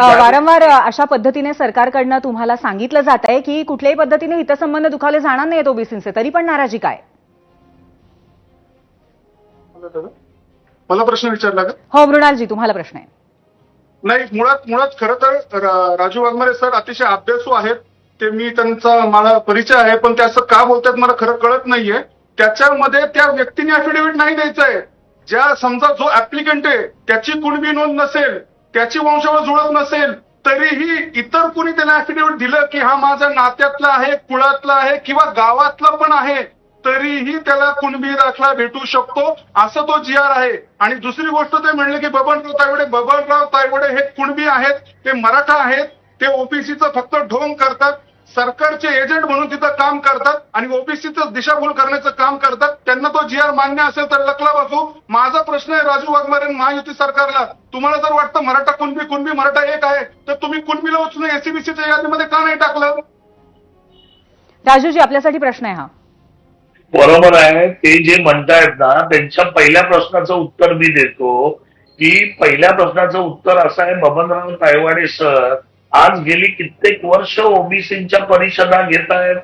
वारंवार अशा पद्धतीने सरकारकडनं तुम्हाला सांगितलं जात आहे की कुठल्याही पद्धतीने हितसंबंध दुखावले जाणार नाहीत ओबीसीचे तरी पण नाराजी काय? मला प्रश्न विचारला का हो मृणालजी तुम्हाला प्रश्न आहे. नाही मुळात मुळात खरं तर राजू वाघमारे सर अतिशय अभ्यासू आहेत. ते मी त्यांचा मला परिचय आहे पण ते असं का बोलतात मला खरं कळत नाहीये. त्याच्यामध्ये त्या व्यक्तीने अफिडेव्हिट नाही द्यायचं आहे ज्या समजा जो ऍप्लिकंट आहे त्याची कुणबी नोंद नसेल त्याची वंशावळ जुळत नसेल तरीही इतर कुणी त्याला अफिडेव्हिट दिलं की हा माझा नात्यातला आहे कुळातला आहे किंवा गावातला पण आहे तरीही त्याला कुणबी दाखला भेटू शकतो असं तो जी आर आहे. आणि दुसरी गोष्ट ते म्हणले की बबनराव तायवडे बबनराव तायवडे हे कुणबी आहेत ते मराठा आहेत ते ओबीसीचं फक्त ढोंग करतात सरकारचे एजंट म्हणून तिथं काम करतात आणि ओबीसीचं दिशाभूल करण्याचं काम करतात. त्यांना तो जी आर मान्य असेल तर लकला बसू. माझा प्रश्न आहे राजू वाघमारे आणि महायुती सरकारला. तुम्हाला जर वाटतं मराठा कुणबी कुणबी मराठा एक आहे तर तुम्ही कुणबीला उचलून एसीबीसीच्या यादीमध्ये का नाही टाकलं? राजूजी आपल्यासाठी प्रश्न आहे हा. बरोबर आहे. ते जे म्हणतायत ना त्यांच्या पहिल्या प्रश्नाचं उत्तर मी देतो की पहिल्या प्रश्नाचं उत्तर असं आहे बबनराव तायवाडे सर आज गेली कित्येक वर्ष ओबीसीच्या परिषदा घेत आहेत.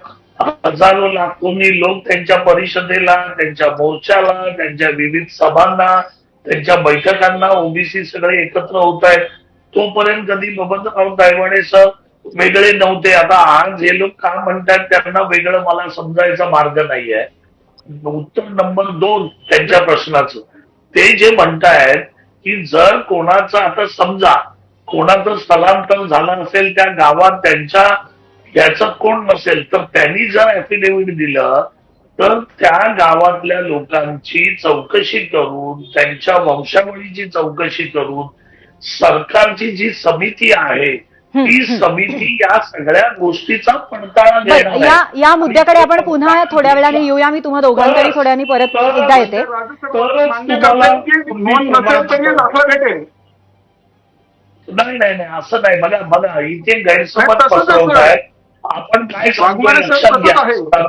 हजारो लाखोनी लोक त्यांच्या परिषदेला त्यांच्या मोर्चाला त्यांच्या विविध सभांना त्यांच्या बैठकांना ओबीसी सगळे एकत्र होत आहेत. तोपर्यंत कधी बबनराव तायवाडे सर वेगळे नव्हते. आता आज हे लोक का म्हणतात त्यांना वेगळं मला समजायचा मार्ग नाहीये. उत्तर नंबर दोन त्यांच्या प्रश्नाचं. ते जे म्हणतायत की जर कोणाचं आता समजा कोणाचं स्थलांतर झालं असेल त्या गावात त्यांच्या याचं कोण नसेल तर त्यांनी जर ऍफिडेव्हिट दिलं तर त्या गावातल्या लोकांची चौकशी करून त्यांच्या वंशावळीची चौकशी करून सरकारची जी समिती आहे ती समिती या सगळ्या गोष्टीचा पडताळा घेणार या. या मुद्द्याकडे आपण पुन्हा थोड्या वेळाने येऊया मी तुम्हा दोघांकडे थोड्या वेळाने परत एकदा येते तरच नाही नाही नाही असं नाही. बघा बघा इथे गैरसमज पसरवत. आहे आपण काय साहेब लक्षात घ्या.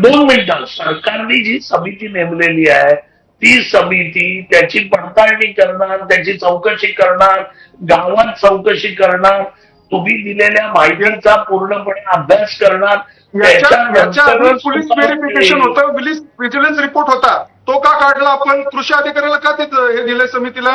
दोन मिनिटं. सरकारने जी समिती नेमलेली आहे ती समिती त्याची पडताळणी करणार त्याची चौकशी करणार गावात चौकशी करणार तुम्ही दिलेल्या माहितीचा पूर्णपणे अभ्यास करणार. विजिलन्स रिपोर्ट होता. तो का काढला? आपण कृषी अधिकाऱ्याला का हे दिले समितीला?